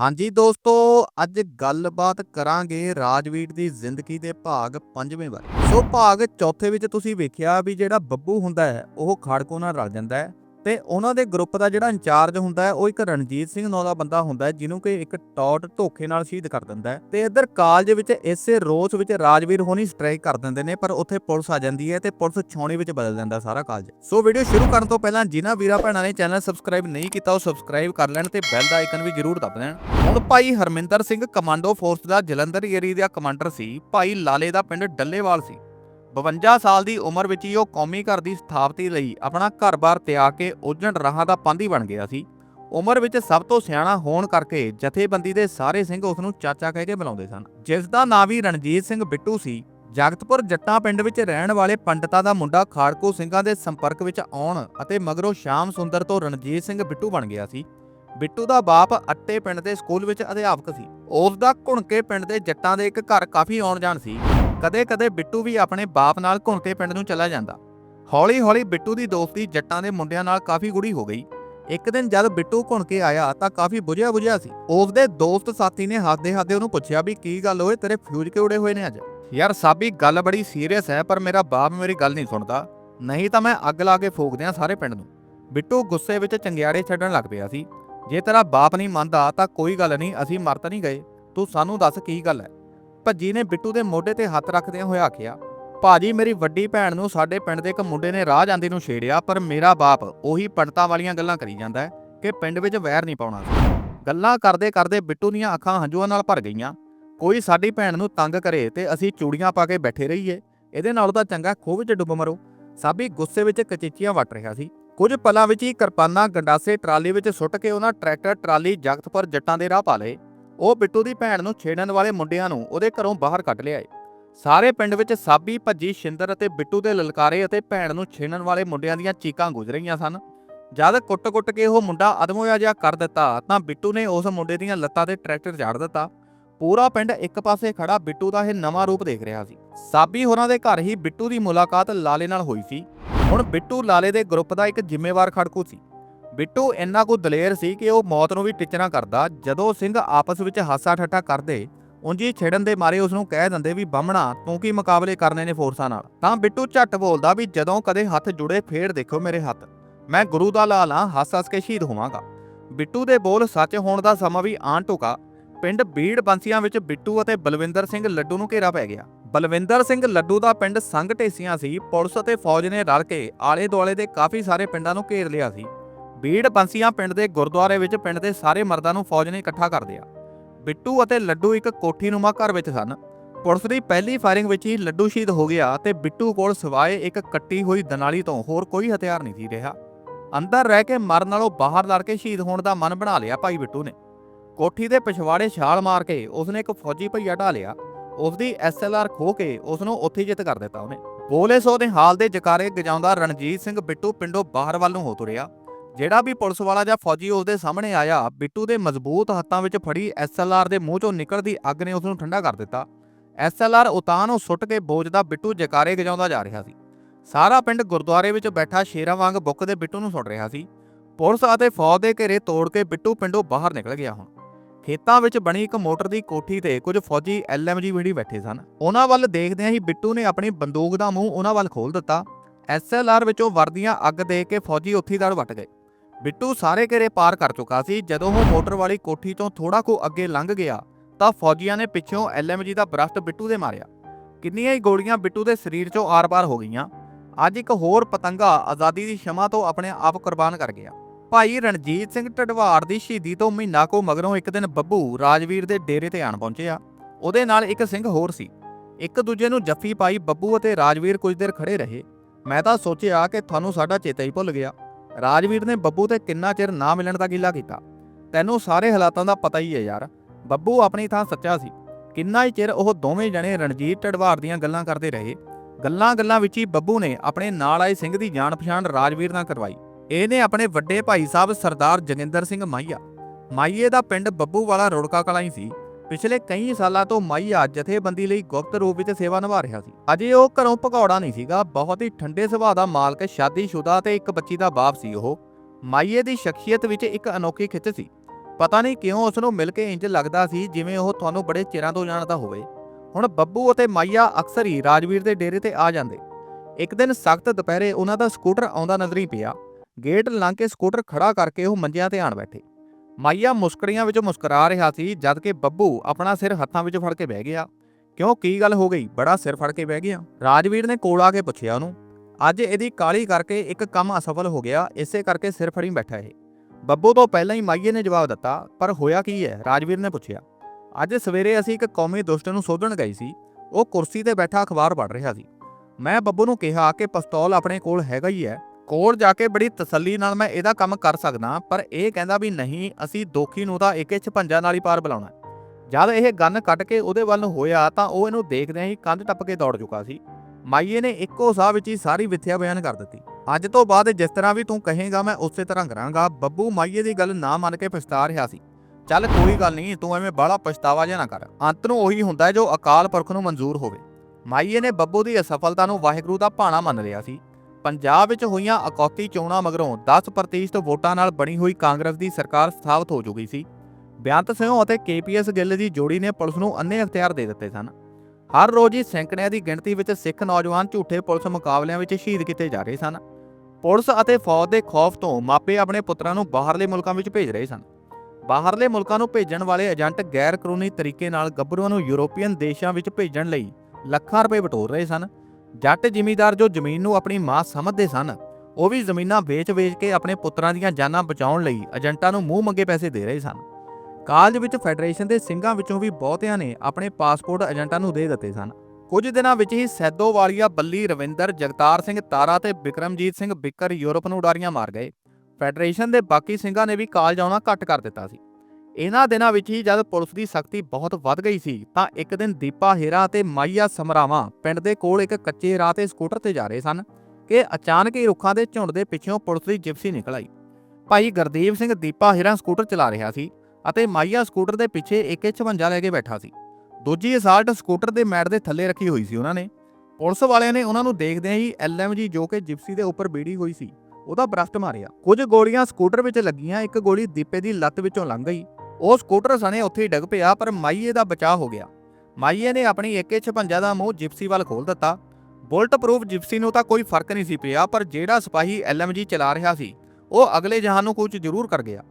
ਹਾਂਜੀ ਦੋਸਤੋ, ਅੱਜ ਗੱਲਬਾਤ ਕਰਾਂਗੇ ਰਾਜਵੀਰ ਦੀ ਜ਼ਿੰਦਗੀ ਦੇ ਭਾਗ ਪੰਜਵੇਂ ਬਾਰੇ। ਸੋ ਭਾਗ ਚੌਥੇ ਵਿੱਚ ਤੁਸੀਂ ਵੇਖਿਆ ਵੀ ਜਿਹੜਾ ਬੱਬੂ ਹੁੰਦਾ ਹੈ, ਉਹ ਖਾੜਕੋ ਨਾਲ ਰਲ ਜਾਂਦਾ ਹੈ। ਤੇ ਉਹਨਾਂ ਦੇ ਗਰੁੱਪ ਦਾ ਜਿਹੜਾ ਇੰਚਾਰਜ ਹੁੰਦਾ ਹੈ, ਉਹ ਇੱਕ ਰਣਜੀਤ ਸਿੰਘ ਨਾਂ ਦਾ ਬੰਦਾ ਹੁੰਦਾ ਹੈ, ਜਿਹਨੂੰ ਕਿ ਇੱਕ ਟੌਟ ਧੋਖੇ ਨਾਲ ਸ਼ਹੀਦ ਕਰ ਦਿੰਦਾ ਹੈ। ਤੇ ਇੱਧਰ ਕਾਲਜ ਵਿੱਚ ਇਸੇ ਰੋਸ ਵਿੱਚ ਰਾਜਵੀਰ ਹੋਣੀ ਸਟ੍ਰਾਈਕ ਕਰ ਦਿੰਦੇ ਨੇ, ਪਰ ਉੱਥੇ ਪੁਲਿਸ ਆ ਜਾਂਦੀ ਹੈ ਤੇ ਪੁਲਿਸ ਛਾਉਣੀ ਵਿੱਚ ਬਦਲ ਦਿੰਦਾ ਸਾਰਾ ਕਾਲਜ। ਸੋ ਵੀਡੀਓ ਸ਼ੁਰੂ ਕਰਨ ਤੋਂ ਪਹਿਲਾਂ ਜਿਨ੍ਹਾਂ ਵੀਰਾ ਭੈਣਾਂ ਨੇ ਚੈਨਲ ਸਬਸਕ੍ਰਾਈਬ ਨਹੀਂ ਕੀਤਾ, ਉਹ ਸਬਸਕ੍ਰਾਈਬ ਕਰ ਲੈਣ ਤੇ ਬੈਲ ਦਾ ਆਈਕਨ ਵੀ ਜ਼ਰੂਰ ਦਬ ਲੈਣ ਹੁਣ ਭਾਈ ਹਰਮਿੰਦਰ ਸਿੰਘ ਕਮਾਂਡੋ ਫੋਰਸ ਦਾ ਜਲੰਧਰ ਏਰੀਆ ਦਾ ਕਮਾਂਡਰ ਸੀ, ਭਾਈ ਲਾਲੇ ਦਾ ਪਿੰਡ ਡੱਲੇਵਾਲ ਸੀ। 52 ਸਾਲ ਦੀ ਉਮਰ ਵਿੱਚ ਹੀ ਉਹ ਕੌਮੀ ਘਰ ਦੀ ਸਥਾਪਤੀ ਲਈ ਆਪਣਾ ਘਰ-ਬਾਰ ਤਿਆਗ ਕੇ ਉਜੜ ਰਾਹਾਂ ਦਾ ਪਾਂਦੀ ਬਣ ਗਿਆ ਸੀ। ਉਮਰ ਵਿੱਚ ਸਭ ਤੋਂ ਸਿਆਣਾ ਹੋਣ ਕਰਕੇ ਜਥੇਬੰਦੀ ਦੇ ਸਾਰੇ ਸਿੰਘ ਉਸ ਨੂੰ ਚਾਚਾ ਕਹਿ ਕੇ ਬੁਲਾਉਂਦੇ ਸਨ। ਜਿਸ ਦਾ ਨਾਂ ਵੀ ਰਣਜੀਤ ਸਿੰਘ ਬਿੱਟੂ ਸੀ, ਜਗਤਪੁਰ ਜੱਟਾਂ ਪਿੰਡ ਵਿੱਚ ਰਹਿਣ ਵਾਲੇ ਪੰਡਤਾਂ ਦਾ ਮੁੰਡਾ ਖਾੜਕੂ ਸਿੰਘਾਂ ਦੇ ਸੰਪਰਕ ਵਿੱਚ ਆਉਣ ਅਤੇ ਮਗਰੋਂ ਸ਼ਾਮ ਸੁੰਦਰ ਤੋਂ ਰਣਜੀਤ ਸਿੰਘ ਬਿੱਟੂ ਬਣ ਗਿਆ ਸੀ। ਬਿੱਟੂ ਦਾ ਬਾਪ ਅੱਟੇ ਪਿੰਡ ਦੇ ਸਕੂਲ ਵਿੱਚ ਅਧਿਆਪਕ ਸੀ। ਉਸ ਦਾ ਘੁਣਕੇ ਪਿੰਡ ਦੇ ਜੱਟਾਂ ਦੇ ਇੱਕ ਘਰ ਕਾਫੀ ਆਉਣ ਜਾਣ ਸੀ। ਕਦੇ-ਕਦੇ ਬਿੱਟੂ ਵੀ ਆਪਣੇ ਬਾਪ ਨਾਲ ਘੁਣਕੇ ਪਿੰਡ ਨੂੰ ਚਲਾ ਜਾਂਦਾ। ਹੌਲੀ-ਹੌਲੀ ਬਿੱਟੂ ਦੀ ਦੋਸਤੀ ਜੱਟਾਂ ਦੇ ਮੁੰਡਿਆਂ ਨਾਲ ਕਾਫੀ ਗੂੜੀ ਹੋ ਗਈ। ਇੱਕ ਦਿਨ ਜਦ ਬਿੱਟੂ ਘੁੰਮ ਕੇ ਆਇਆ ਤਾਂ ਕਾਫੀ ਬੁਝਿਆ ਬੁਝਿਆ ਸੀ। ਉਸ ਦੇ ਦੋਸਤ ਸਾਥੀ ਨੇ ਹੱਸਦੇ-ਹੱਸਦੇ ਉਹਨੂੰ ਪੁੱਛਿਆ ਵੀ ਕੀ ਗੱਲ ਹੋਏ, ਤੇਰੇ ਫਿਊਜ਼ ਕਿਉਂ ਉੜੇ ਹੋਏ ਨੇ ਅੱਜ? ਯਾਰ ਸਾਬੀ, ਗੱਲ ਬੜੀ ਸੀਰੀਅਸ ਹੈ, ਪਰ ਮੇਰਾ ਬਾਪ ਮੇਰੀ ਗੱਲ ਨਹੀਂ ਸੁਣਦਾ। ਨਹੀਂ ਤਾਂ ਮੈਂ ਅੱਗ ਲਾ ਕੇ ਫੂਕ ਦਿਆਂ ਸਾਰੇ ਪਿੰਡ ਨੂੰ। ਬਿੱਟੂ ਗੁੱਸੇ ਵਿੱਚ ਚੰਗਿਆੜੇ ਛੱਡਣ ਲੱਗ ਪਿਆ ਸੀ। ਜੇ ਤੇਰਾ ਬਾਪ ਨਹੀਂ ਮੰਨਦਾ ਤਾਂ ਕੋਈ ਗੱਲ ਨਹੀਂ, ਅਸੀਂ ਮਰ ਤਾਂ ਨਹੀਂ ਗਏ। ਤੂੰ ਸਾਨੂੰ ਦੱਸ ਕੀ ਗੱਲ ਹੈ? ਭੱਜੀ ਨੇ ਬਿੱਟੂ ਦੇ ਮੋਢੇ ਤੇ ਹੱਥ ਰੱਖਦਿਆਂ ਹੋਇਆ ਆਖਿਆ ਭਾਜੀ, ਮੇਰੀ ਵੱਡੀ ਭੈਣ ਨੂੰ ਸਾਡੇ ਪਿੰਡ ਦੇ ਇੱਕ ਮੁੰਡੇ ਨੇ ਰਾਹ ਜਾਂਦੇ ਨੂੰ ਛੇੜਿਆ, ਪਰ ਮੇਰਾ ਬਾਪ ਉਹੀ ਪੰਡਤਾਂ ਵਾਲੀਆਂ ਗੱਲਾਂ ਕਰੀ ਜਾਂਦਾ ਹੈ ਕਿ ਪਿੰਡ ਵਿੱਚ ਵੈਰ ਨਹੀਂ ਪਾਉਣਾ। ਗੱਲਾਂ ਕਰਦੇ ਕਰਦੇ ਬਿੱਟੂ ਦੀਆਂ ਅੱਖਾਂ ਹੰਝੂਆਂ ਨਾਲ ਭਰ ਗਈਆਂ। ਕੋਈ ਸਾਡੀ ਭੈਣ ਨੂੰ ਤੰਗ ਕਰੇ ਤੇ ਅਸੀਂ ਚੂੜੀਆਂ ਪਾ ਕੇ ਬੈਠੇ ਰਹੀਏ। ਇਹਦੇ ਨਾਲੋਂ ਤਾਂ ਚੰਗਾ ਖੂਹ ਵਿੱਚ ਡੁੱਬ ਮਰੋ। ਸਾਬੀ ਗੁੱਸੇ ਵਿੱਚ ਕਚੀਚੀਆਂ ਵੱਟ ਰਿਹਾ ਸੀ। ਕੁਝ ਪਲਾਂ ਵਿੱਚ ਹੀ ਕਿਰਪਾਨਾਂ ਗੰਡਾਸੇ ਟਰਾਲੀ ਵਿੱਚ ਸੁੱਟ ਕੇ ਉਹਨਾਂ ਟਰੈਕਟਰ ਟਰਾਲੀ ਜਗਤਪੁਰ ਜੱਟਾਂ ਦੇ ਰਾਹ ਪਾ ਲਏ। ਉਹ ਬਿੱਟੂ ਦੀ ਭੈਣ ਨੂੰ ਛੇੜਨ ਵਾਲੇ ਮੁੰਡਿਆਂ ਨੂੰ ਉਹਦੇ ਘਰੋਂ ਬਾਹਰ ਕੱਢ ਲਿਆਏ। ਸਾਰੇ ਪਿੰਡ ਵਿੱਚ ਸਾਬੀ, ਭੱਜੀ, ਸ਼ਿੰਦਰ ਅਤੇ ਬਿੱਟੂ ਦੇ ਲਲਕਾਰੇ ਅਤੇ ਭੈਣ ਨੂੰ ਛੇੜਨ ਵਾਲੇ ਮੁੰਡਿਆਂ ਦੀਆਂ ਚੀਕਾਂ ਗੁੰਜ ਰਹੀਆਂ ਸਨ। ਜਦ ਕੁੱਟ-ਕੁੱਟ ਕੇ ਉਹ ਮੁੰਡਾ ਅਦਮੋਇਆ ਜਿਹਾ ਕਰ ਦਿੱਤਾ ਤਾਂ ਬਿੱਟੂ ਨੇ ਉਸ ਮੁੰਡੇ ਦੀਆਂ ਲੱਤਾਂ ਤੇ ਟਰੈਕਟਰ ਝਾੜ ਦਿੱਤਾ। ਪੂਰਾ ਪਿੰਡ ਇੱਕ ਪਾਸੇ ਖੜਾ ਬਿੱਟੂ ਦਾ ਇਹ ਨਵਾਂ ਰੂਪ ਦੇਖ ਰਿਹਾ ਸੀ। ਸਾਬੀ ਹੋਰਾਂ ਦੇ ਘਰ ਹੀ ਬਿੱਟੂ ਦੀ ਮੁਲਾਕਾਤ ਲਾਲੇ ਨਾਲ ਹੋਈ ਸੀ। ਹੁਣ ਬਿੱਟੂ ਲਾਲੇ ਦੇ ਗਰੁੱਪ ਦਾ ਇੱਕ ਜ਼ਿੰਮੇਵਾਰ ਖੜਕੂ ਸੀ। ਬਿੱਟੂ, ਇੰਨਾ ਕੁ ਦਲੇਰ ਸੀ ਕਿ ਉਹ ਮੌਤ ਨੂੰ ਵੀ ਟਿਚਣਾ ਕਰਦਾ। ਜਦੋਂ ਸਿੰਘ ਆਪਸ ਵਿੱਚ ਹਾਸਾ ਠੱਠਾ ਕਰਦੇ, ਉਂਝੀ ਛੇੜਨ ਦੇ ਮਾਰੇ ਉਸ ਨੂੰ ਕਹਿ ਦਿੰਦੇ ਵੀ ਬਾਹਮਣਾ ਤੂੰ ਕੀ ਮੁਕਾਬਲੇ ਕਰਨੇ ਨੇ ਫੋਰਸਾਂ ਨਾਲ? ਤਾਂ ਬਿੱਟੂ ਝੱਟ ਬੋਲਦਾ ਵੀ, ਜਦੋਂ ਕਦੇ ਹੱਥ ਜੁੜੇ ਫੇਰ ਦੇਖੋ ਮੇਰੇ ਹੱਥ। ਮੈਂ ਗੁਰੂ ਦਾ ਲਾਲ ਹਾਂ ਹੱਸ ਹੱਸ ਕੇ ਸ਼ਹੀਦ ਹੋਵਾਂਗਾ। ਬਿੱਟੂ ਦੇ ਬੋਲ ਸੱਚ ਹੋਣ ਦਾ ਸਮਾਂ ਵੀ ਆਣ ਢੁਕਾ ਪਿੰਡ ਬੀੜ ਬੰਸੀਆਂ ਵਿੱਚ ਬਿੱਟੂ ਅਤੇ ਬਲਵਿੰਦਰ ਸਿੰਘ ਲੱਡੂ ਨੂੰ ਘੇਰਾ ਪੈ ਗਿਆ। ਬਲਵਿੰਦਰ ਸਿੰਘ ਲੱਡੂ ਦਾ ਪਿੰਡ ਸੰਘ ਢੇਸੀਆਂ ਸੀ। ਪੁਲਿਸ ਅਤੇ ਫੌਜ ਨੇ ਰਲ ਕੇ ਆਲੇ ਦੁਆਲੇ ਦੇ ਕਾਫੀ ਸਾਰੇ ਪਿੰਡਾਂ ਨੂੰ ਘੇਰ ਲਿਆ ਸੀ। ਬੀੜ ਬੰਸੀਆਂ ਪਿੰਡ ਦੇ ਗੁਰਦੁਆਰੇ ਵਿੱਚ ਪਿੰਡ ਦੇ ਸਾਰੇ ਮਰਦਾਂ ਨੂੰ ਫੌਜ ਨੇ ਇਕੱਠਾ ਕਰ ਦਿਆ ਬਿੱਟੂ ਅਤੇ ਲੱਡੂ ਇੱਕ ਕੋਠੀਨੁਮਾ ਘਰ ਵਿੱਚ ਸਨ। ਪੁਲਿਸ ਦੀ ਪਹਿਲੀ ਫਾਇਰਿੰਗ ਵਿੱਚ ਹੀ ਲੱਡੂ ਸ਼ਹੀਦ ਹੋ ਗਿਆ ਤੇ ਬਿੱਟੂ ਕੋਲ ਸਿਵਾਏ ਇੱਕ ਕੱਟੀ ਹੋਈ ਦਨਾਲੀ ਤੋਂ ਹੋਰ ਕੋਈ ਹਥਿਆਰ ਨਹੀਂ ਸੀ ਰਿਹਾ। ਅੰਦਰ ਰਹਿ ਕੇ ਮਰਨ ਨਾਲੋਂ ਬਾਹਰ ਲੜ ਕੇ ਸ਼ਹੀਦ ਹੋਣ ਦਾ ਮਨ ਬਣਾ ਲਿਆ ਭਾਈ ਬਿੱਟੂ ਨੇ। ਕੋਠੀ ਦੇ ਪਿਛਵਾੜੇ ਛਾਲ ਮਾਰ ਕੇ ਉਸਨੇ ਇੱਕ ਫੌਜੀ ਭਈਆ ਢਾ ਲਿਆ। ਉਸ ਦੀ ਐਸਐਲਆਰ ਖੋ ਕੇ ਉਸ ਨੂੰ ਉੱਥੇ ਜਿੱਤ ਕਰ ਦਿੱਤਾ ਉਹਨੇ। ਬੋਲੇ ਸੋ ਦੇ ਹਾਲ ਦੇ ਜਕਾਰੇ ਗਜਾਉਂਦਾ ਰਣਜੀਤ ਸਿੰਘ ਬਿੱਟੂ ਪਿੰਡੋਂ ਬਾਹਰ ਵੱਲ ਨੂੰ ਹੋ ਤੁਰਿਆ। ਜਿਹੜਾ ਵੀ ਪੁਲਿਸ ਵਾਲਾ ਜਾਂ ਫੌਜੀ ਉਸ ਦੇ ਸਾਹਮਣੇ ਆਇਆ, ਬਿੱਟੂ ਦੇ ਮਜ਼ਬੂਤ ਹੱਥਾਂ ਵਿੱਚ ਫੜੀ ਐਸਐਲਆਰ ਦੇ ਮੂੰਹ ਚੋਂ ਨਿਕਲਦੀ ਅੱਗ ਨੇ ਉਸ ਨੂੰ ਠੰਡਾ ਕਰ ਦਿੱਤਾ। ਐਸਐਲਆਰ ਉਤਾਂ ਨੂੰ ਸੁੱਟ ਕੇ ਬੋਝਦਾ ਬਿੱਟੂ ਜਕਾਰੇ ਗਜਾਉਂਦਾ ਜਾ ਰਿਹਾ ਸੀ। ਸਾਰਾ ਪਿੰਡ ਗੁਰਦੁਆਰੇ ਵਿੱਚ ਬੈਠਾ ਸ਼ੇਰਾਂ ਵਾਂਗ ਬੁੱਕ ਦੇ ਬਿੱਟੂ ਨੂੰ ਸੁੱਟ ਰਿਹਾ ਸੀ। ਪੁਲਿਸ ਅਤੇ ਫੌਜ ਦੇ ਘੇਰੇ ਤੋੜ ਕੇ ਬਿੱਟੂ ਪਿੰਡੋਂ ਬਾਹਰ ਨਿਕਲ ਗਿਆ ਹੁਣ। ਖੇਤਾਂ ਵਿੱਚ ਬਣੀ ਇੱਕ ਮੋਟਰ ਦੀ ਕੋਠੀ ਤੇ ਕੁਝ ਫੌਜੀ ਐਲਐਮਜੀ ਵੀੜੀ ਬੈਠੇ ਸਨ। ਉਹਨਾਂ ਵੱਲ ਦੇਖਦਿਆਂ ਹੀ ਬਿੱਟੂ ਨੇ ਆਪਣੀ ਬੰਦੂਕ ਦਾ ਮੂੰਹ ਉਹਨਾਂ ਵੱਲ ਖੋਲ ਦਿੱਤਾ। ਐਸਐਲਆਰ ਵਿੱਚੋਂ ਵਰਦੀਆਂ ਅੱਗ ਦੇ ਕੇ ਫੌਜੀ ਉੱਥੀ ਦੜ ਵੱਟ ਗਏ। ਬਿੱਟੂ ਸਾਰੇ ਘੇਰੇ ਪਾਰ ਕਰ ਚੁੱਕਾ ਸੀ। ਜਦੋਂ ਉਹ ਮੋਟਰ ਵਾਲੀ ਕੋਠੀ ਤੋਂ ਥੋੜਾ ਕੁ ਅੱਗੇ ਲੰਘ ਗਿਆ, ਤਾਂ ਫੌਜੀਆਂ ਨੇ ਪਿੱਛੋਂ ਐਲਐਮਜੀ ਦਾ ਬਰਸਟ ਬਿੱਟੂ ਦੇ ਮਾਰਿਆ। ਕਿੰਨੀਆਂ ਹੀ ਗੋਲੀਆਂ ਬਿੱਟੂ ਦੇ ਸਰੀਰ 'ਚੋਂ ਆਰ-ਪਾਰ ਹੋ ਗਈਆਂ। ਅੱਜ ਇੱਕ ਹੋਰ ਪਤੰਗਾ ਆਜ਼ਾਦੀ ਦੀ ਸ਼ਮਾ ਤੋਂ ਆਪਣੇ ਆਪ ਕੁਰਬਾਨ ਕਰ ਗਿਆ। ਭਾਈ ਰਣਜੀਤ ਸਿੰਘ ਢਡਵਾਰ ਦੀ ਸ਼ਹੀਦੀ ਤੋਂ ਮਹੀਨਾ ਕੋ ਮਗਰੋਂ ਇੱਕ ਦਿਨ ਬੱਬੂ ਰਾਜਵੀਰ ਦੇ ਡੇਰੇ ਤੇ ਆਣ ਪਹੁੰਚਿਆ। ਉਹਦੇ ਨਾਲ ਇੱਕ ਸਿੰਘ ਹੋਰ ਸੀ। ਇੱਕ ਦੂਜੇ ਨੂੰ ਜੱਫੀ ਪਾਈ ਬੱਬੂ ਅਤੇ ਰਾਜਵੀਰ ਕੁਝ ਦੇਰ ਖੜੇ ਰਹੇ। ਮੈਂ ਤਾਂ ਸੋਚਿਆ ਕਿ ਤੁਹਾਨੂੰ ਸਾਡਾ ਚੇਤਾ ਹੀ ਭੁੱਲ ਗਿਆ। ਰਾਜਵੀਰ ਨੇ ਬੱਬੂ ਤੇ ਕਿੰਨਾ ਚਿਰ ਨਾ ਮਿਲਣ ਦਾ ਗਿਲਾ ਕੀਤਾ। ਤੈਨੂੰ ਸਾਰੇ ਹਾਲਾਤਾਂ ਦਾ ਪਤਾ ਹੀ ਹੈ ਯਾਰ। ਬੱਬੂ ਆਪਣੀ ਥਾਂ ਸੱਚਾ ਸੀ। ਕਿੰਨਾ ਹੀ ਚਿਰ ਉਹ ਦੋਵੇਂ ਜਣੇ ਰਣਜੀਤ ਢਡਵਾਰ ਦੀਆਂ ਗੱਲਾਂ ਕਰਦੇ ਰਹੇ। ਗੱਲਾਂ ਗੱਲਾਂ ਵਿੱਚ ਹੀ ਬੱਬੂ ਨੇ ਆਪਣੇ ਨਾਲ ਆਏ ਸਿੰਘ ਦੀ ਜਾਣ ਪਛਾਣ ਰਾਜਵੀਰ ਨਾਲ ਕਰਵਾਈ। ਇਹਨੇ ਆਪਣੇ ਵੱਡੇ ਭਾਈ ਸਾਹਿਬ ਸਰਦਾਰ ਜਗਿੰਦਰ ਸਿੰਘ ਮਾਈਆ। ਮਾਈਏ ਦਾ ਪਿੰਡ ਬੱਬੂ ਵਾਲਾ ਰੋੜਕਾ ਕਲਾਂ ਹੀ ਸੀ। ਪਿਛਲੇ ਕਈ ਸਾਲਾਂ ਤੋਂ ਮਾਈਆ ਜਥੇਬੰਦੀ ਲਈ ਗੁਪਤ ਰੂਪ ਵਿੱਚ ਸੇਵਾ ਨਿਭਾ ਰਿਹਾ ਸੀ। ਅਜੇ ਉਹ ਘਰੋਂ ਭਗੌੜਾ ਨਹੀਂ ਸੀਗਾ, ਬਹੁਤ ਹੀ ਠੰਡੇ ਸੁਭਾਅ ਦਾ ਮਾਲਕ, ਸ਼ਾਦੀशुदा ਤੇ ਇੱਕ ਬੱਚੀ ਦਾ ਬਾਪ ਸੀ ਉਹ। ਮਾਈਏ ਦੀ ਸ਼ਖਸੀਅਤ ਵਿੱਚ ਇੱਕ ਅਨੋਖੀ ਖਿੱਚ ਸੀ। ਪਤਾ ਨਹੀਂ ਕਿਉਂ ਉਸ ਨੂੰ ਮਿਲ ਕੇ ਇੰਜ ਲੱਗਦਾ ਸੀ ਜਿਵੇਂ ਉਹ ਤੁਹਾਨੂੰ ਬੜੇ ਚਿਰਾਂ ਤੋਂ ਜਾਣਦਾ ਹੋਵੇ। ਹੁਣ ਬੱਬੂ ਅਤੇ ਮਾਈਆ ਅਕਸਰ ਹੀ ਰਾਜਵੀਰ ਦੇ ਡੇਰੇ ਤੇ ਆ ਜਾਂਦੇ। ਇੱਕ ਦਿਨ ਸਖਤ ਦੁਪਹਿਰੇ ਉਹਨਾਂ ਦਾ ਸਕੂਟਰ ਆਉਂਦਾ ਨਜ਼ਰ ਹੀ ਪਿਆ। ਗੇਟ ਲੰਘ ਕੇ ਸਕੂਟਰ ਖੜਾ ਕਰਕੇ ਉਹ ਮੰਜਿਆਂ ਤੇ ਆਣ ਬੈਠੇ। ਮਾਈਆ ਮੁਸਕੜੀਆਂ ਵਿੱਚ ਮੁਸਕਰਾ ਰਿਹਾ ਸੀ ਜਦ ਕਿ ਬੱਬੂ ਆਪਣਾ ਸਿਰ ਹੱਥਾਂ ਵਿੱਚ ਫੜ ਕੇ ਬਹਿ ਗਿਆ। ਕਿਉਂ, ਕੀ ਗੱਲ ਹੋ ਗਈ? ਬੜਾ ਸਿਰ ਫੜ ਕੇ ਬਹਿ ਗਿਆ? ਰਾਜਵੀਰ ਨੇ ਕੋਲ ਆ ਕੇ ਪੁੱਛਿਆ ਉਹਨੂੰ। ਅੱਜ ਇਹਦੀ ਕਾਲੀ ਕਰਕੇ ਇੱਕ ਕੰਮ ਅਸਫਲ ਹੋ ਗਿਆ, ਇਸੇ ਕਰਕੇ ਸਿਰ ਫੜੀ ਬੈਠਾ ਇਹ। ਬੱਬੂ ਤੋਂ ਪਹਿਲਾਂ ਹੀ ਮਾਈਏ ਨੇ ਜਵਾਬ ਦਿੱਤਾ, ਪਰ ਹੋਇਆ ਕੀ ਹੈ? ਰਾਜਵੀਰ ਨੇ ਪੁੱਛਿਆ। ਅੱਜ ਸਵੇਰੇ ਅਸੀਂ ਇੱਕ ਕੌਮੀ ਦੁਸ਼ਟ ਨੂੰ ਸੋਧਣ ਗਏ ਸੀ। ਉਹ ਕੁਰਸੀ ਤੇ ਬੈਠਾ ਅਖਬਾਰ ਪੜ੍ਹ ਰਿਹਾ ਸੀ। ਮੈਂ ਬੱਬੂ ਨੂੰ ਕਿਹਾ ਕਿ ਪਿਸਤੌਲ ਆਪਣੇ ਕੋਲ ਹੈਗਾ ਹੀ ਹੈ। ਕੋਲ ਜਾ ਕੇ ਬੜੀ ਤਸੱਲੀ ਨਾਲ ਮੈਂ ਇਹਦਾ ਕੰਮ ਕਰ ਸਕਦਾ ਪਰ ਇਹ ਕਹਿੰਦਾ ਵੀ ਨਹੀਂ, ਅਸੀਂ ਦੋਖੀ ਨੂੰ ਤਾਂ ਇੱਕ ਪੰਜਾ ਨਾਲ ਹੀ ਪਾਰ ਬੁਲਾਉਣਾ ਜਦ ਇਹ ਗਨ ਕੱਟ ਕੇ ਉਹਦੇ ਵੱਲ ਹੋਇਆ ਤਾਂ ਉਹ ਇਹਨੂੰ ਦੇਖਦਿਆਂ ਹੀ ਕੰਧ ਟੱਪ ਕੇ ਦੌੜ ਚੁੱਕਾ ਸੀ। ਮਾਈਏ ਨੇ ਇੱਕੋ ਸਾਹ ਵਿੱਚ ਹੀ ਸਾਰੀ ਵਿਥਿਆ ਬਿਆਨ ਕਰ ਦਿੱਤੀ। ਅੱਜ ਤੋਂ ਬਾਅਦ ਜਿਸ ਤਰ੍ਹਾਂ ਵੀ ਤੂੰ ਕਹੇਗਾ, ਮੈਂ ਉਸੇ ਤਰ੍ਹਾਂ ਕਰਾਂਗਾ। ਬੱਬੂ ਮਾਈਏ ਦੀ ਗੱਲ ਨਾ ਮੰਨ ਕੇ ਪਛਤਾ ਰਿਹਾ ਸੀ। ਚੱਲ ਕੋਈ ਗੱਲ ਨਹੀਂ, ਤੂੰ ਐਵੇਂ ਬਾਹਲਾ ਪਛਤਾਵਾ ਜਿਹਾ ਨਾ ਕਰ। ਅੰਤ ਨੂੰ ਉਹੀ ਹੁੰਦਾ ਜੋ ਅਕਾਲ ਪੁਰਖ ਨੂੰ ਮਨਜ਼ੂਰ ਹੋਵੇ। ਮਾਈਏ ਨੇ ਬੱਬੂ ਦੀ ਅਸਫਲਤਾ ਨੂੰ ਵਾਹਿਗੁਰੂ ਦਾ ਭਾਣਾ ਮੰਨ ਲਿਆ ਸੀ। ਪੰਜਾਬ ਵਿੱਚ ਹੋਈਆਂ ਅਕੌਤੀ ਚੋਣਾਂ ਮਗਰੋਂ 10% ਵੋਟਾਂ ਨਾਲ ਬਣੀ ਹੋਈ ਕਾਂਗਰਸ ਦੀ ਸਰਕਾਰ ਸਥਾਪਿਤ ਹੋ ਚੁੱਕੀ ਸੀ। ਬੇਅੰਤ ਸਿੰਘ ਅਤੇ ਕੇਪੀਐਸ ਗਿੱਲ ਦੀ ਜੋੜੀ ਨੇ ਪੁਲਿਸ ਨੂੰ ਅੰਨੇ ਅਖਤਿਆਰ ਦੇ ਦਿੱਤੇ ਸਨ। ਹਰ ਰੋਜ਼ ਹੀ ਸੈਂਕੜਿਆਂ ਦੀ ਗਿਣਤੀ ਵਿੱਚ ਸਿੱਖ ਨੌਜਵਾਨ ਝੂਠੇ ਪੁਲਿਸ ਮੁਕਾਬਲਿਆਂ ਵਿੱਚ ਸ਼ਹੀਦ ਕੀਤੇ ਜਾ ਰਹੇ ਸਨ। ਪੁਲਿਸ ਅਤੇ ਫੌਜ ਦੇ ਖੌਫ ਤੋਂ ਮਾਪੇ ਆਪਣੇ ਪੁੱਤਰਾਂ ਨੂੰ ਬਾਹਰਲੇ ਮੁਲਕਾਂ ਵਿੱਚ ਭੇਜ ਰਹੇ ਸਨ। ਬਾਹਰਲੇ ਮੁਲਕਾਂ ਨੂੰ ਭੇਜਣ ਵਾਲੇ ਏਜੰਟ ਗੈਰ ਕਾਨੂੰਨੀ ਤਰੀਕੇ ਨਾਲ ਗੱਭਰੂਆਂ ਨੂੰ ਯੂਰੋਪੀਅਨ ਦੇਸ਼ਾਂ ਵਿੱਚ ਭੇਜਣ ਲਈ ਲੱਖਾਂ ਰੁਪਏ ਬਟੋਰ ਰਹੇ ਸਨ। ਜੱਟ ਜ਼ਿਮੀਂਦਾਰ ਜੋ ਜ਼ਮੀਨ ਨੂੰ ਆਪਣੀ ਮਾਂ ਸਮਝਦੇ ਸਨ, ਉਹ ਵੀ ਜ਼ਮੀਨਾਂ ਵੇਚ-ਵੇਚ ਕੇ ਆਪਣੇ ਪੁੱਤਰਾਂ ਦੀਆਂ ਜਾਨਾਂ ਬਚਾਉਣ ਲਈ ਏਜੰਟਾਂ ਨੂੰ ਮੂੰਹ ਮੰਗੇ ਪੈਸੇ ਦੇ ਰਹੇ ਸਨ। ਕਾਲਜ ਵਿੱਚ ਫੈਡਰੇਸ਼ਨ ਦੇ ਸਿੰਘਾਂ ਵਿੱਚੋਂ ਵੀ ਬਹੁਤਿਆਂ ਨੇ ਆਪਣੇ ਪਾਸਪੋਰਟ ਏਜੰਟਾਂ ਨੂੰ ਦੇ ਦਿੱਤੇ ਸਨ। ਕੁਝ ਦਿਨਾਂ ਵਿੱਚ ਹੀ ਸੈਦੋ ਵਾਲੀਆ ਬੱਲੀ ਰਵਿੰਦਰ, ਜਗਤਾਰ ਸਿੰਘ ਤਾਰਾ ਤੇ ਵਿਕਰਮਜੀਤ ਸਿੰਘ ਬਿੱਕਰ ਯੂਰਪ ਨੂੰ ਉਡਾਰੀਆਂ ਮਾਰ ਗਏ। ਫੈਡਰੇਸ਼ਨ ਦੇ ਬਾਕੀ ਸਿੰਘਾਂ ਨੇ ਵੀ ਕਾਲਜ ਆਉਣਾ ਘੱਟ ਕਰ ਦਿੱਤਾ ਸੀ। ਇਹਨਾਂ ਦਿਨਾਂ ਵਿੱਚ ਹੀ ਜਦ ਪੁਲਿਸ ਦੀ ਸਖਤੀ ਬਹੁਤ ਵੱਧ ਗਈ ਸੀ, ਤਾਂ ਇੱਕ ਦਿਨ ਦੀਪਾ ਹੀਰਾ ਅਤੇ ਮਾਈਆ ਸਮਰਾਵਾਂ ਪਿੰਡ ਦੇ ਕੋਲ ਇੱਕ ਕੱਚੇ ਰਾਹ ਤੇ ਸਕੂਟਰ ਤੇ ਜਾ ਰਹੇ ਸਨ ਕਿ ਅਚਾਨਕ ਹੀ ਰੁੱਖਾਂ ਦੇ ਝੁੰਡ ਦੇ ਪਿੱਛੋਂ ਪੁਲਿਸ ਦੀ ਜਿਪਸੀ ਨਿਕਲ ਆਈ। ਭਾਈ ਗੁਰਦੀਪ ਸਿੰਘ ਦੀਪਾ ਹੀਰਾ ਸਕੂਟਰ ਚਲਾ ਰਿਹਾ ਸੀ ਅਤੇ ਮਾਈਆ ਸਕੂਟਰ ਦੇ ਪਿੱਛੇ AK56 ਲੈ ਕੇ ਬੈਠਾ ਸੀ। ਦੂਜੀ ਅਸਾਲਟ ਸਕੂਟਰ ਦੇ ਮੈਟ ਦੇ ਥੱਲੇ ਰੱਖੀ ਹੋਈ ਸੀ ਉਹਨਾਂ ਨੇ। ਪੁਲਿਸ ਵਾਲਿਆਂ ਨੇ ਉਹਨਾਂ ਨੂੰ ਦੇਖਦਿਆਂ ਹੀ LMG ਜੋ ਕਿ ਜਿਪਸੀ ਦੇ ਉੱਪਰ ਬੀੜੀ ਹੋਈ ਸੀ, ਉਹਦਾ ਬਰਸਟ ਮਾਰਿਆ। ਕੁਝ ਗੋਲੀਆਂ ਸਕੂਟਰ ਵਿੱਚ ਲੱਗੀਆਂ, ਇੱਕ ਗੋਲੀ ਦੀਪੇ ਦੀ ਲੱਤ ਵਿੱਚੋਂ ਲੰਘ ਗਈ ਉਹ ਸਕੂਟਰ ਸਣੇ ਉੱਥੇ ਹੀ ਡਿੱਗ ਪਿਆ, ਪਰ ਮਾਈਏ ਦਾ ਬਚਾਅ ਹੋ ਗਿਆ। ਮਾਈਏ ਨੇ ਆਪਣੀ AK56 ਦਾ ਮੂੰਹ ਜਿਪਸੀ ਵੱਲ ਖੋਲ ਦਿੱਤਾ। ਬੁਲਟ ਪ੍ਰੂਫ ਜਿਪਸੀ ਨੂੰ ਤਾਂ ਕੋਈ ਫ਼ਰਕ ਨਹੀਂ ਸੀ ਪਿਆ, ਪਰ ਜਿਹੜਾ ਸਿਪਾਹੀ LMG ਚਲਾ ਰਿਹਾ ਸੀ, ਉਹ ਅਗਲੇ ਜਹਾਨ ਨੂੰ ਕੁਝ ਜ਼ਰੂਰ ਕਰ ਗਿਆ।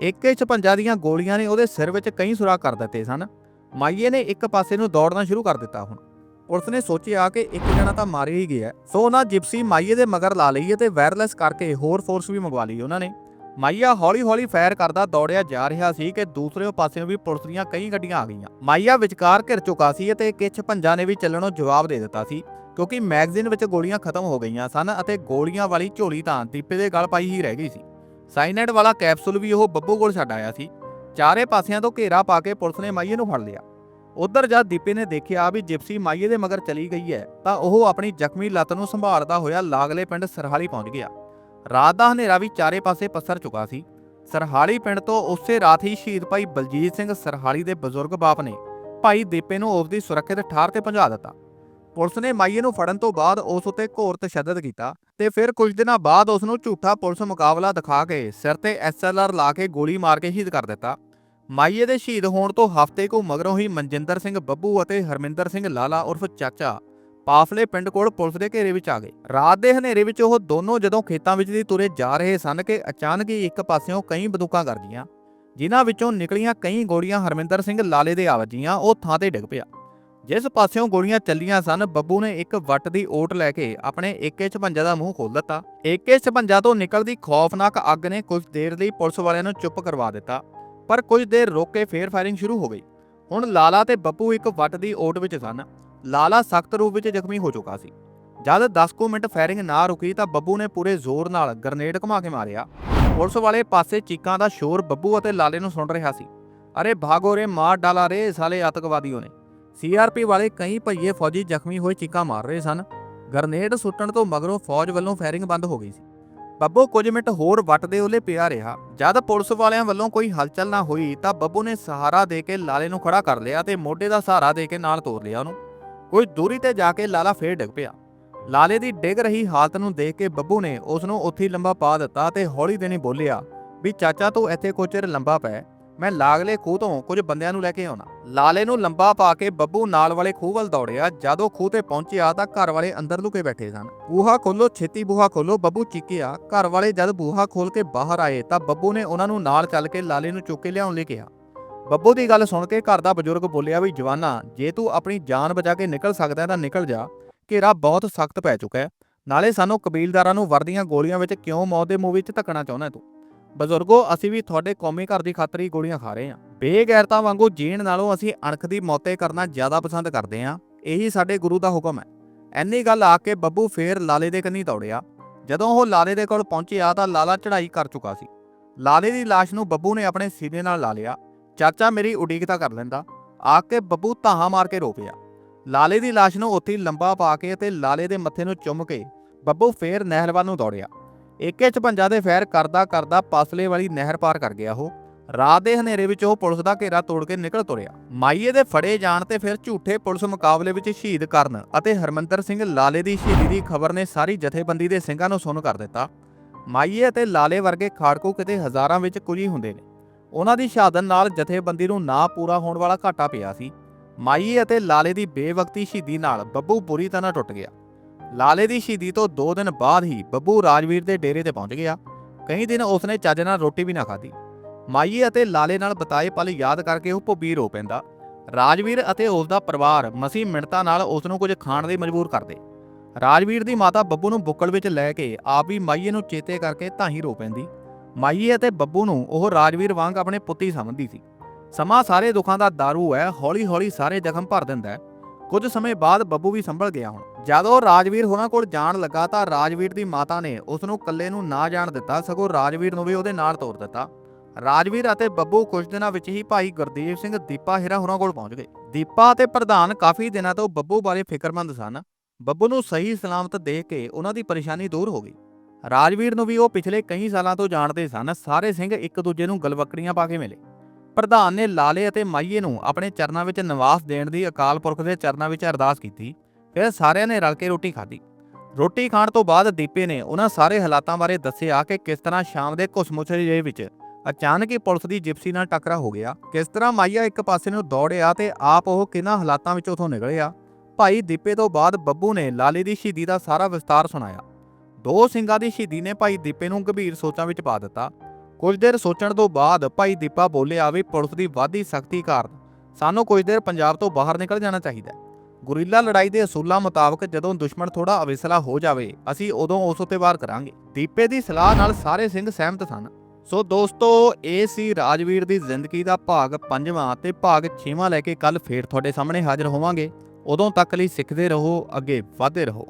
AK56 ਦੀਆਂ ਗੋਲੀਆਂ ਨੇ ਉਹਦੇ ਸਿਰ ਵਿੱਚ ਕਈ ਸੁਰਾ ਕਰ ਦਿੱਤੇ ਸਨ। ਮਾਈਏ ਨੇ ਇੱਕ ਪਾਸੇ ਨੂੰ ਦੌੜਨਾ ਸ਼ੁਰੂ ਕਰ ਦਿੱਤਾ ਹੁਣ। ਪੁਲਿਸ ਨੇ ਸੋਚਿਆ ਕਿ ਇੱਕ ਜਣਾ ਤਾਂ ਮਾਰਿਆ ਹੀ ਗਿਆ। ਸੋ ਉਹਨਾਂ ਜਿਪਸੀ ਮਾਈਏ ਦੇ ਮਗਰ ਲਾ ਲਈ ਅਤੇ ਵਾਇਰਲੈਸ ਕਰਕੇ ਹੋਰ ਫੋਰਸ ਵੀ ਮੰਗਵਾ ਲਈ ਉਹਨਾਂ ਨੇ। ਮਾਈਆ ਹੌਲੀ-ਹੌਲੀ ਫਾਇਰ ਕਰਦਾ ਦੌੜਿਆ ਜਾ ਰਿਹਾ ਸੀ ਕਿ ਦੂਸਰੇ ਪਾਸਿਓਂ ਵੀ ਪੁਲਿਸ ਦੀਆਂ ਕਈ ਗੱਡੀਆਂ ਆ ਗਈਆਂ। ਮਾਈਆ ਵਿਚਕਾਰ ਘਿਰ ਚੁੱਕਾ ਸੀ ਅਤੇ ਕਿਛ ਪੰਜਾਂ ਨੇ ਵੀ ਚੱਲਣੋਂ ਜਵਾਬ ਦੇ ਦਿੱਤਾ ਸੀ, ਕਿਉਂਕਿ ਮੈਗਜ਼ੀਨ ਵਿੱਚ ਗੋਲੀਆਂ ਖਤਮ ਹੋ ਗਈਆਂ ਸਨ ਅਤੇ ਗੋਲੀਆਂ ਵਾਲੀ ਝੋਲੀ ਤਾਂ ਦੀਪੇ ਦੇ ਗਲ ਪਾਈ ਹੀ ਰਹਿ ਗਈ ਸੀ। ਸਾਈਨਾਈਡ ਵਾਲਾ ਕੈਪਸੂਲ ਵੀ ਉਹ ਬੱਬੂ ਕੋਲ ਛੱਡ ਆਇਆ ਸੀ। ਚਾਰੇ ਪਾਸਿਆਂ ਤੋਂ ਘੇਰਾ ਪਾ ਕੇ ਪੁਲਿਸ ਨੇ ਮਾਈਏ ਨੂੰ ਫੜ ਲਿਆ। ਉਧਰ ਜਦ ਦੀਪੇ ਨੇ ਦੇਖਿਆ ਵੀ ਜਿਪਸੀ ਮਾਈਏ ਦੇ ਮਗਰ ਚਲੀ ਗਈ ਹੈ, ਤਾਂ ਉਹ ਆਪਣੀ ਜ਼ਖਮੀ ਲੱਤ ਨੂੰ ਸੰਭਾਲਦਾ ਹੋਇਆ ਲਾਗਲੇ ਪਿੰਡ ਸਰਹਾਲੀ ਪਹੁੰਚ ਗਿਆ। ਰਾਤ ਦਾ ਹਨੇਰਾ ਵੀ ਚਾਰੇ ਪਾਸੇ ਪਸਰ ਚੁੱਕਾ ਸੀ। ਸਰਹਾਲੀ ਪਿੰਡ ਤੋਂ ਉਸੇ ਰਾਤ ਹੀ ਸ਼ਹੀਦ ਭਾਈ ਬਲਜੀਤ ਸਿੰਘ ਸਰਹਾਲੀ ਦੇ ਬਜ਼ੁਰਗ ਬਾਪ ਨੇ ਭਾਈ ਦੀਪੇ ਨੂੰ ਉਸ ਦੀ ਸੁਰੱਖਿਅਤ ਠਾਰ ਤੇ ਪਹੁੰਚਾ ਦਿੱਤਾ। ਪੁਲਿਸ ਨੇ ਮਾਈਏ ਨੂੰ ਫੜਨ ਤੋਂ ਬਾਅਦ ਉਸ ਉੱਤੇ ਘੋਰ ਤਸ਼ੱਦਦ ਕੀਤਾ ਤੇ ਫਿਰ ਕੁਝ ਦਿਨਾਂ ਬਾਅਦ ਉਸ ਨੂੰ ਝੂਠਾ ਪੁਲਿਸ ਮੁਕਾਬਲਾ ਦਿਖਾ ਕੇ ਸਿਰ ਤੇ ਐਸਐਲਆਰ ਲਾ ਕੇ ਗੋਲੀ ਮਾਰ ਕੇ ਸ਼ਹੀਦ ਕਰ ਦਿੱਤਾ। ਮਾਈਏ ਦੇ ਸ਼ਹੀਦ ਹੋਣ ਤੋਂ ਹਫ਼ਤੇ ਕੁ ਮਗਰੋਂ ਹੀ ਮਨਜਿੰਦਰ ਸਿੰਘ ਬੱਬੂ ਅਤੇ ਹਰਮਿੰਦਰ ਸਿੰਘ ਲਾਲਾ ਉਰਫ ਚਾਚਾ ਪਾਫਲੇ ਪਿੰਡ ਕੋਲ ਪੁਲਿਸ ਦੇ ਘੇਰੇ ਵਿੱਚ ਆ ਗਏ। ਰਾਤ ਦੇ ਹਨੇਰੇ ਵਿੱਚ ਉਹ ਦੋਨੋਂ ਜਦੋਂ ਖੇਤਾਂ ਵਿੱਚ ਦੀ ਤੁਰੇ ਜਾ ਰਹੇ ਸਨ ਕਿ ਅਚਾਨਕ ਹੀ ਇੱਕ ਪਾਸਿਓਂ ਕਈ ਬੰਦੂਕਾਂ ਗਰਜੀਆਂ, ਜਿਨ੍ਹਾਂ ਵਿੱਚੋਂ ਨਿਕਲੀਆਂ ਕਈ ਗੋਲੀਆਂ ਹਰਮਿੰਦਰ ਸਿੰਘ ਲਾਲੇ ਦੇ ਆ ਉਹ ਥਾਂ ਤੇ ਡਿੱਗ ਪਿਆ। ਜਿਸ ਪਾਸਿਓਂ ਗੋਲੀਆਂ ਚੱਲੀਆਂ ਸਨ, ਬੱਬੂ ਨੇ ਇੱਕ ਵੱਟ ਦੀ ਓਟ ਲੈ ਕੇ ਆਪਣੇ AK56 ਦਾ ਮੂੰਹ ਖੋਲ ਦਿੱਤਾ। AK56 ਤੋਂ ਨਿਕਲਦੀ ਖੌਫਨਾਕ ਅੱਗ ਨੇ ਕੁਝ ਦੇਰ ਲਈ ਪੁਲਿਸ ਵਾਲਿਆਂ ਨੂੰ ਚੁੱਪ ਕਰਵਾ ਦਿੱਤਾ, ਪਰ ਕੁਝ ਦੇਰ ਰੁਕ ਕੇ ਫੇਰ ਫਾਇਰਿੰਗ ਸ਼ੁਰੂ ਹੋ ਗਈ। ਹੁਣ ਲਾਲਾ ਤੇ ਬੱਬੂ ਇੱਕ ਵੱਟ ਦੀ ਓਟ ਵਿੱਚ ਸਨ। ਲਾਲਾ ਸਖਤ ਰੂਪ ਵਿੱਚ ਜ਼ਖਮੀ ਹੋ ਚੁੱਕਾ ਸੀ। ਜਦ 10 ਕੁ ਮਿੰਟ ਫਾਇਰਿੰਗ ਨਾ ਰੁਕੀ ਤਾਂ ਬੱਬੂ ਨੇ ਪੂਰੇ ਜ਼ੋਰ ਨਾਲ ਗ੍ਰਨੇਡ ਘੁਮਾ ਕੇ ਮਾਰਿਆ। ਪੁਲਿਸ ਵਾਲੇ ਪਾਸੇ ਚੀਕਾਂ ਦਾ ਸ਼ੋਰ ਬੱਬੂ ਅਤੇ ਲਾਲੇ ਨੂੰ ਸੁਣ ਰਿਹਾ ਸੀ। ਅਰੇ ਭਾਗੋ ਰੇ, ਮਾਰ ਡਾਲਾ ਰੇ ਸਾਲੇ ਆਤੰਕਵਾਦੀਓ ਨੇ। ਸੀਆਰਪੀ ਵਾਲੇ ਕਈ ਭਈਏ ਫੌਜੀ ਜ਼ਖਮੀ ਹੋਏ ਚੀਕਾਂ ਮਾਰ ਰਹੇ ਸਨ। ਗ੍ਰਨੇਡ ਸੁੱਟਣ ਤੋਂ ਮਗਰੋਂ ਫੌਜ ਵੱਲੋਂ ਫਾਇਰਿੰਗ ਬੰਦ ਹੋ ਗਈ ਸੀ। ਬੱਬੂ ਕੁਝ ਮਿੰਟ ਹੋਰ ਵੱਟਦੇ ਉਹਲੇ ਪਿਆ ਰਿਹਾ। ਜਦ ਪੁਲਿਸ ਵਾਲਿਆਂ ਵੱਲੋਂ ਕੋਈ ਹਲਚਲ ਨਾ ਹੋਈ ਤਾਂ ਬੱਬੂ ਨੇ ਸਹਾਰਾ ਦੇ ਕੇ ਲਾਲੇ ਨੂੰ ਖੜਾ ਕਰ ਲਿਆ ਤੇ ਮੋਢੇ ਦਾ ਸਹਾਰਾ ਦੇ ਕੇ ਨਾਲ ਤੋਰ ਲਿਆ ਉਹਨੂੰ। ਕੁਝ ਦੂਰੀ ਤੇ ਜਾ ਕੇ ਲਾਲਾ ਫੇਰ ਡਿੱਗ ਪਿਆ। ਲਾਲੇ ਦੀ ਡਿੱਗ ਰਹੀ ਹਾਲਤ ਨੂੰ ਦੇਖ ਕੇ ਬੱਬੂ ਨੇ ਉਸ ਨੂੰ ਉੱਥੇ ਲੰਬਾ ਪਾ ਦਿੱਤਾ ਤੇ ਹੌਲੀ ਦੇਣੀ ਬੋਲਿਆ, ਵੀ ਚਾਚਾ ਤੂੰ ਇੱਥੇ ਕੁਝ ਚਿਰ ਲੰਬਾ ਪੈ, ਮੈਂ ਲਾਗਲੇ ਖੂਹ ਤੋਂ ਕੁਝ ਬੰਦਿਆਂ ਨੂੰ ਲੈ ਕੇ ਆਉਣਾ। ਲਾਲੇ ਨੂੰ ਲੰਬਾ ਪਾ ਕੇ ਬੱਬੂ ਨਾਲ ਵਾਲੇ ਖੂਹ ਵੱਲ ਦੌੜਿਆ, ਜਦੋਂ ਖੂਹ ਤੇ ਪਹੁੰਚਿਆ ਤਾਂ ਘਰ ਵਾਲੇ ਅੰਦਰ ਲੁਕੇ ਬੈਠੇ ਸਨ। ਬੂਹਾ ਖੋਲੋ ਛੇਤੀ ਬੂਹਾ ਖੋਲੋ ਬੱਬੂ ਚੀਕਿਆ। ਘਰ ਵਾਲੇ ਜਦ ਬੂਹਾ ਖੋਲ ਕੇ ਬਾਹਰ ਆਏ ਤਾਂ ਬੱਬੂ ਨੇ ਉਹਨਾਂ ਨੂੰ ਨਾਲ ਚੱਲ ਕੇ ਲਾਲੇ ਨੂੰ ਚੁੱਕ ਕੇ ਲਿਆਉਣ ਲਈ ਕਿਹਾ। ਬੱਬੂ ਦੀ ਗੱਲ ਸੁਣ ਕੇ ਘਰ ਦਾ ਬਜ਼ੁਰਗ ਬੋਲਿਆ ਵੀ, ਜਵਾਨਾ, ਜੇ ਤੂੰ ਆਪਣੀ ਜਾਨ ਬਚਾ ਕੇ ਨਿਕਲ ਸਕਦਾ ਤਾਂ ਨਿਕਲ ਜਾ। ਘੇਰਾ ਬਹੁਤ ਸਖਤ ਪੈ ਚੁੱਕਾ ਹੈ। ਨਾਲੇ ਸਾਨੂੰ ਕਬੀਲਦਾਰਾਂ ਨੂੰ ਵਰਦੀਆਂ ਗੋਲੀਆਂ ਵਿੱਚ ਕਿਉਂ ਮੌਤ ਦੇ ਮੂੰਹ ਵਿੱਚ ਧੱਕਣਾ ਚਾਹੁੰਦਾ ਤੂੰ? ਬਜ਼ੁਰਗੋ, ਅਸੀਂ ਵੀ ਤੁਹਾਡੇ ਕੌਮੀ ਘਰ ਦੀ ਖਾਤਰ ਹੀ ਗੋਲੀਆਂ ਖਾ ਰਹੇ ਹਾਂ। ਬੇਗੈਰਤਾਂ ਵਾਂਗੂ ਜੀਣ ਨਾਲੋਂ ਅਸੀਂ ਅਣਖ ਦੀ ਮੌਤੇ ਕਰਨਾ ਜ਼ਿਆਦਾ ਪਸੰਦ ਕਰਦੇ ਹਾਂ। ਇਹੀ ਸਾਡੇ ਗੁਰੂ ਦਾ ਹੁਕਮ ਹੈ। ਐਨੀ ਗੱਲ ਆ ਕੇ ਬੱਬੂ ਫੇਰ ਲਾਲੇ ਦੇ ਕੰਨੀ ਦੌੜਿਆ। ਜਦੋਂ ਉਹ ਲਾਲੇ ਦੇ ਕੋਲ ਪਹੁੰਚਿਆ ਤਾਂ ਲਾਲਾ ਚੜਾਈ ਕਰ ਚੁੱਕਾ ਸੀ। ਲਾਲੇ ਦੀ ਲਾਸ਼ ਨੂੰ ਬੱਬੂ ਨੇ ਆਪਣੇ ਸੀਨੇ ਨਾਲ ਲਾ ਲਿਆ। ਚਾਚਾ ਮੇਰੀ ਉਡੀਕ ਤਾਂ ਕਰ ਲੈਂਦਾ। ਆ ਕੇ ਬੱਬੂ ਧਾਹਾਂ ਮਾਰ ਕੇ ਰੋ ਪਿਆ। ਲਾਲੇ ਦੀ ਲਾਸ਼ ਨੂੰ ਉੱਥੇ ਲੰਬਾ ਪਾ ਕੇ ਤੇ ਲਾਲੇ ਦੇ ਮੱਥੇ ਨੂੰ ਚੁੰਮ ਕੇ ਬੱਬੂ ਫੇਰ ਨਹਿਰ ਵੱਲ ਨੂੰ ਦੌੜਿਆ। ਏਕੇ 56 ਦੇ ਫੈਰ ਕਰਦਾ ਕਰਦਾ ਪਾਸਲੇ ਵਾਲੀ ਨਹਿਰ ਪਾਰ ਕਰ ਗਿਆ ਉਹ। ਰਾਤ ਦੇ ਹਨੇਰੇ ਵਿੱਚ ਉਹ ਪੁਲਿਸ ਦਾ ਘੇਰਾ ਤੋੜ ਕੇ ਨਿਕਲ ਤੁਰਿਆ। ਮਾਈਏ ਦੇ ਫੜੇ ਜਾਣ ਤੇ ਫਿਰ ਝੂਠੇ ਪੁਲਿਸ ਮੁਕਾਬਲੇ ਵਿੱਚ ਸ਼ਹੀਦ ਕਰਨ ਅਤੇ ਹਰਮੰਦਰ ਸਿੰਘ ਲਾਲੇ ਦੀ ਸ਼ਹੀਦੀ ਦੀ ਖਬਰ ਨੇ ਸਾਰੀ ਜਥੇਬੰਦੀ ਦੇ ਸਿੰਘਾਂ ਨੂੰ ਸੁਣ ਕਰ ਦਿੱਤਾ। ਮਾਈਏ ਅਤੇ ਲਾਲੇ ਵਰਗੇ ਖਾੜਕੂ ਕਿਤੇ ਹਜ਼ਾਰਾਂ ਵਿੱਚ ਕੁਝ ਹੀ ਹੁੰਦੇ ਨੇ। ਉਹਨਾਂ ਦੀ ਸ਼ਹਾਦਤ ਨਾਲ ਜਥੇਬੰਦੀ ਨੂੰ ਨਾ ਪੂਰਾ ਹੋਣ ਵਾਲਾ ਘਾਟਾ ਪਿਆ ਸੀ। ਮਾਈਏ ਅਤੇ ਲਾਲੇ ਦੀ ਬੇਵਕਤੀ ਸ਼ਹੀਦੀ ਨਾਲ ਬੱਬੂ ਬੁਰੀ ਤਰ੍ਹਾਂ ਟੁੱਟ ਗਿਆ। ਲਾਲੇ ਦੀ ਸ਼ਹੀਦੀ ਤੋਂ 2 ਦਿਨ ਬਾਅਦ ਹੀ ਬੱਬੂ ਰਾਜਵੀਰ ਦੇ ਡੇਰੇ ਤੇ ਪਹੁੰਚ ਗਿਆ। ਕਈ ਦਿਨ ਉਸਨੇ ਚੱਜ ਨਾਲ ਰੋਟੀ ਵੀ ਨਾ ਖਾਧੀ। ਮਾਈਏ ਅਤੇ ਲਾਲੇ ਨਾਲ ਬਤਾਏ ਪਲ ਯਾਦ ਕਰਕੇ ਉਹ ਭੁੱਬੀ ਰੋ ਪੈਂਦਾ। ਰਾਜਵੀਰ ਅਤੇ ਉਸ ਦਾ ਪਰਿਵਾਰ ਮਸੀ ਮਿੰਟਾਂ ਨਾਲ ਉਸ ਨੂੰ ਕੁਝ ਖਾਣ ਲਈ ਮਜਬੂਰ ਕਰਦੇ। ਰਾਜਵੀਰ ਦੀ ਮਾਤਾ ਬੱਬੂ ਨੂੰ ਬੁੱਕਲ ਵਿੱਚ ਲੈ ਕੇ ਆਪ ਵੀ ਮਾਈਏ ਨੂੰ ਚੇਤੇ ਕਰਕੇ ਤਾਂ ਹੀ ਰੋ ਪੈਂਦੀ। ਮਾਈਏ ਅਤੇ ਬੱਬੂ ਨੂੰ ਉਹ ਰਾਜਵੀਰ ਵਾਂਗ ਆਪਣੇ ਪੁੱਤੀ ਸਮਝਦੀ ਸੀ। ਸਮਾਂ ਸਾਰੇ ਦੁੱਖਾਂ ਦਾ ਦਾਰੂ ਹੈ, ਹੌਲੀ-ਹੌਲੀ ਸਾਰੇ ਜ਼ਖਮ ਭਰ ਦਿੰਦਾ ਹੈ। ਕੁਝ ਸਮੇਂ ਬਾਅਦ ਬੱਬੂ ਵੀ ਸੰਭਲ ਗਿਆ ਹੁਣ। ਜਦੋਂ ਰਾਜਵੀਰ ਹੋਰਾਂ ਕੋਲ ਜਾਣ ਲੱਗਾ ਤਾਂ ਰਾਜਵੀਰ ਦੀ ਮਾਤਾ ਨੇ ਉਸ ਨੂੰ ਇਕੱਲੇ ਨੂੰ ਨਾ ਜਾਣ ਦਿੱਤਾ, ਸਗੋਂ ਰਾਜਵੀਰ ਨੂੰ ਵੀ ਉਹਦੇ ਨਾਲ ਤੋਰ ਦਿੱਤਾ। ਰਾਜਵੀਰ ਅਤੇ ਬੱਬੂ ਕੁਝ ਦਿਨਾਂ ਵਿੱਚ ਹੀ ਭਾਈ ਗੁਰਦੀਪ ਸਿੰਘ ਦੀਪਾ ਹੀਰਾ ਹੋਰਾਂ ਕੋਲ ਪਹੁੰਚ ਗਏ। ਦੀਪਾ ਅਤੇ ਪ੍ਰਧਾਨ ਕਾਫੀ ਦਿਨਾਂ ਤੋਂ ਬੱਬੂ ਬਾਰੇ ਫਿਕਰਮੰਦ ਸਨ। ਬੱਬੂ ਨੂੰ ਸਹੀ ਸਲਾਮਤ ਦੇਖ ਕੇ ਉਹਨਾਂ ਦੀ ਪਰੇਸ਼ਾਨੀ ਦੂਰ ਹੋ ਗਈ। ਰਾਜਵੀਰ ਨੂੰ ਵੀ ਉਹ ਪਿਛਲੇ ਕਈ ਸਾਲਾਂ ਤੋਂ ਜਾਣਦੇ ਸਨ। ਸਾਰੇ ਸਿੰਘ ਇੱਕ ਦੂਜੇ ਨੂੰ ਗਲਵੱਕੜੀਆਂ ਪਾ ਕੇ ਮਿਲੇ। ਪ੍ਰਧਾਨ ਨੇ ਲਾਲੇ ਅਤੇ ਮਾਈਏ ਨੂੰ ਆਪਣੇ ਚਰਨਾਂ ਵਿੱਚ ਨਿਵਾਸ ਦੇਣ ਦੀ ਅਕਾਲ ਪੁਰਖ ਦੇ ਚਰਨਾਂ ਵਿੱਚ ਅਰਦਾਸ ਕੀਤੀ। ਫਿਰ ਸਾਰਿਆਂ ਨੇ ਰਲ ਕੇ ਰੋਟੀ ਖਾਧੀ। ਰੋਟੀ ਖਾਣ ਤੋਂ ਬਾਅਦ ਦੀਪੇ ਨੇ ਉਹਨਾਂ ਸਾਰੇ ਹਾਲਾਤਾਂ ਬਾਰੇ ਦੱਸਿਆ ਕਿ ਕਿਸ ਤਰ੍ਹਾਂ ਸ਼ਾਮ ਦੇ ਘੁਸਮੁਸਰੇ ਜਿਹੇ ਵਿੱਚ ਅਚਾਨਕ ਹੀ ਪੁਲਿਸ ਦੀ ਜਿਪਸੀ ਨਾਲ ਟੱਕਰਾ ਹੋ ਗਿਆ। ਕਿਸ ਤਰ੍ਹਾਂ ਮਾਈਆ ਇੱਕ ਪਾਸੇ ਨੂੰ ਦੌੜਿਆ ਤੇ ਆਪ ਉਹ ਕਿਹਨਾਂ ਹਾਲਾਤਾਂ ਵਿੱਚ ਉਥੋਂ ਨਿਕਲਿਆ। ਭਾਈ ਦੀਪੇ ਤੋਂ ਬਾਅਦ ਬੱਬੂ ਨੇ ਲਾਲੇ ਦੀ ਸ਼ਹੀਦੀ ਦਾ ਸਾਰਾ ਵਿਸਤਾਰ ਸੁਣਾਇਆ। ਦੋ ਸਿੰਘਾਂ ਦੀ ਸ਼ਹੀਦੀ ਨੇ ਭਾਈ ਦੀਪੇ ਨੂੰ ਗੰਭੀਰ ਸੋਚਾਂ ਵਿੱਚ ਪਾ ਦਿੱਤਾ। ਕੁਝ ਦੇਰ ਸੋਚਣ ਤੋਂ ਬਾਅਦ ਭਾਈ ਦੀਪਾ ਬੋਲਿਆ ਵੀ ਪੁਲਿਸ ਦੀ ਵਾਧੀ ਸਖਤੀ ਕਾਰਨ ਸਾਨੂੰ ਕੁਝ ਦੇਰ ਪੰਜਾਬ ਤੋਂ ਬਾਹਰ ਨਿਕਲ ਜਾਣਾ ਚਾਹੀਦਾ ਗੁਰੀਲਾ ਲੜਾਈ ਦੇ ਅਸੂਲਾਂ ਮੁਤਾਬਕ ਜਦੋਂ ਦੁਸ਼ਮਣ ਥੋੜਾ ਅਵਿਸਲਾ ਹੋ ਜਾਵੇ, ਅਸੀਂ ਉਦੋਂ ਉਸ ਉੱਤੇ ਵਾਰ ਕਰਾਂਗੇ। ਦੀਪੇ ਦੀ ਸਲਾਹ ਨਾਲ ਸਾਰੇ ਸਿੰਘ ਸਹਿਮਤ ਸਨ। ਸੋ ਦੋਸਤੋ, ਇਹ ਸੀ ਰਾਜਵੀਰ ਦੀ ਜ਼ਿੰਦਗੀ ਦਾ ਭਾਗ 5ਵਾਂ ਤੇ ਭਾਗ 6ਵਾਂ ਲੈ ਕੇ ਕੱਲ ਫੇਰ ਤੁਹਾਡੇ ਸਾਹਮਣੇ ਹਾਜ਼ਰ ਹੋਵਾਂਗੇ। ਉਦੋਂ ਤੱਕ ਲਈ ਸਿੱਖਦੇ ਰਹੋ, ਅੱਗੇ ਵਧਦੇ ਰਹੋ।